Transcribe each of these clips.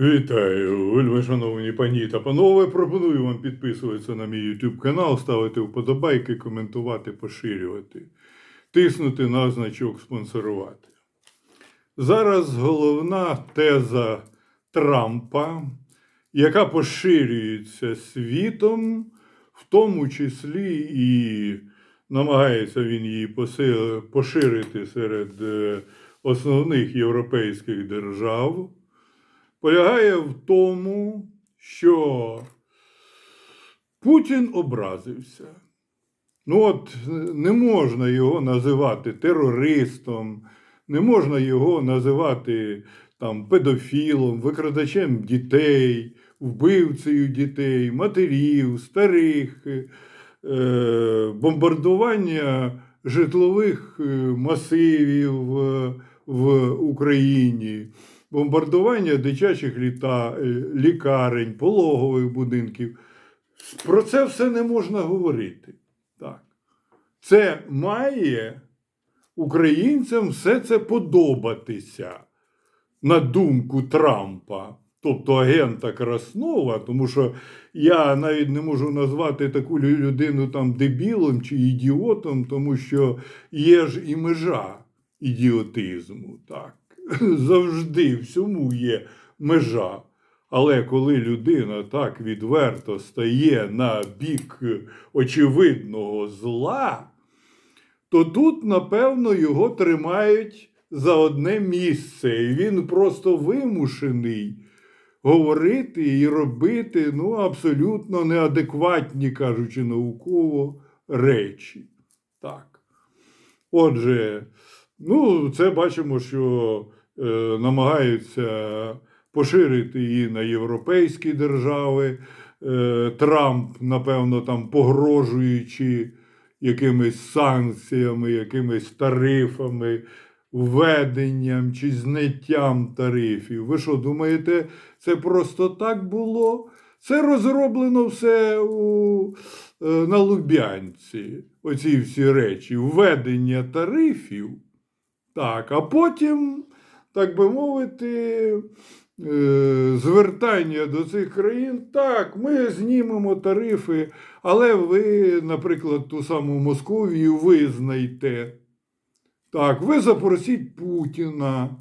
Вітаю, вельми шановні пані та панове. Пропоную вам підписуватися на мій YouTube канал, ставити вподобайки, коментувати, поширювати, тиснути на значок спонсорувати. Зараз головна теза Трампа, яка поширюється світом, в тому числі і намагається він її поширити серед е, основних європейських держав полягає в тому, що Путін образився. Ну от не можна його називати терористом, не можна його називати там, педофілом, викрадачем дітей, вбивцею дітей, матерів, старих, е, бомбардування житлових е, масивів е, в Україні бомбардування дитячих літа, е, лікарень, пологових будинків. Про це все не можна говорити. Так. Це має українцям все це подобатися на думку Трампа, тобто агента Краснова, тому що я навіть не можу назвати таку людину там дебілом чи ідіотом, тому що є ж і межа ідіотизму. Так. Завжди всьому є межа. Але коли людина так відверто стає на бік очевидного зла, то тут, напевно, його тримають за одне місце. І він просто вимушений говорити і робити ну, абсолютно неадекватні, кажучи науково, речі. Так. Отже, ну, це бачимо, що е, намагаються поширити і на європейські держави. Е, Трамп, напевно, там погрожуючи якимись санкціями, якимись тарифами, введенням чи зняттям тарифів. Ви що думаєте, це просто так було? Це розроблено все у, е, на Лубянці, оці всі речі, введення тарифів. Так, а потім, так би мовити, е, звертання до цих країн. Так, ми знімемо тарифи, але ви, наприклад, ту саму Московію визнайте. Так, ви запросіть Путіна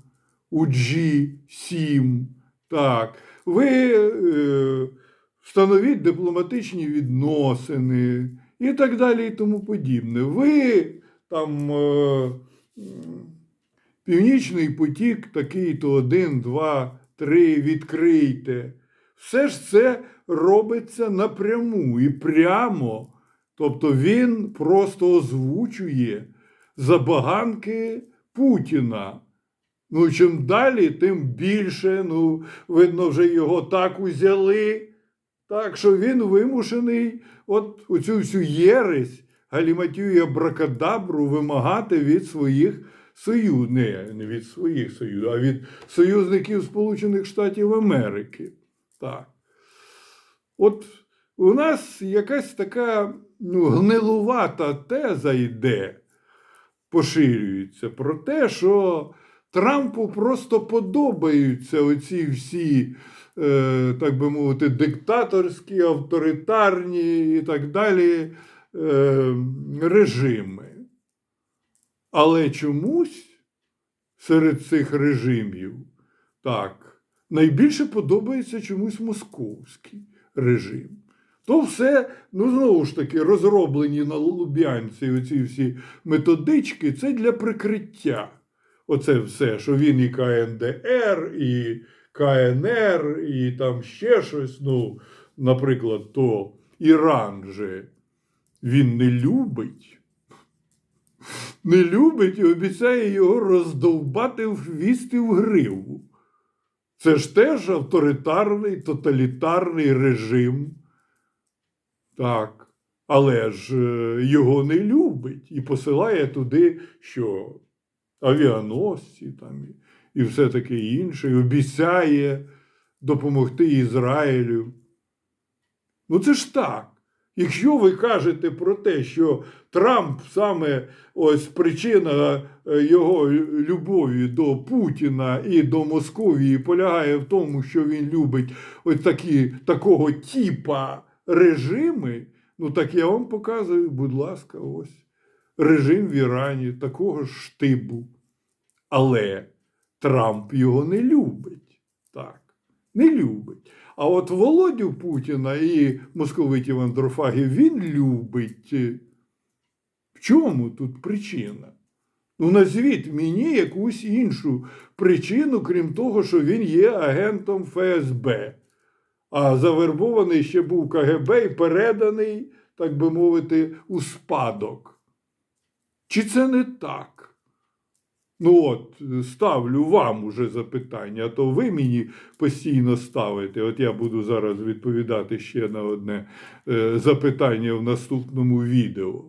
у G7. Так, ви е, встановіть дипломатичні відносини і так далі, і тому подібне. Ви там. Е, Північний потік такий-то один, два, три, відкрийте. Все ж це робиться напряму і прямо. Тобто він просто озвучує забаганки Путіна. Ну, чим далі, тим більше. Ну, видно, вже його так узяли. Так що він вимушений от оцю всю єресь, галіматію абракадабру вимагати від своїх союз, не, не від своїх союзів, а від союзників Сполучених Штатів Америки. Так. От у нас якась така ну, гнилувата теза йде, поширюється про те, що Трампу просто подобаються оці всі, е, так би мовити, диктаторські, авторитарні і так далі е, режими. Але чомусь серед цих режимів так, найбільше подобається чомусь московський режим. То все, ну знову ж таки, розроблені на Лубянці оці всі методички, це для прикриття. Оце все, що він і КНДР, і КНР, і там ще щось. Ну, наприклад, то Іран же він не любить не любить і обіцяє його роздовбати в хвіст і в гриву. Це ж теж авторитарний, тоталітарний режим. Так. Але ж е, його не любить і посилає туди, що авіаносці там, і, все таке інше, і обіцяє допомогти Ізраїлю. Ну, це ж так. Якщо ви кажете про те, що Трамп саме ось причина е, його любові до Путіна і до Московії полягає в тому, що він любить ось такі, такого типа режими, ну так я вам показую, будь ласка, ось режим в Ірані такого ж штибу. Але Трамп його не любить. Так, не любить. А от Володю Путіна і московитів Андрофагів він любить. В чому тут причина? Ну, назвіть мені якусь іншу причину, крім того, що він є агентом ФСБ, а завербований ще був КГБ і переданий, так би мовити, у спадок. Чи це не так? Ну от, ставлю вам уже запитання, а то ви мені постійно ставите. От я буду зараз відповідати ще на одне е, запитання в наступному відео.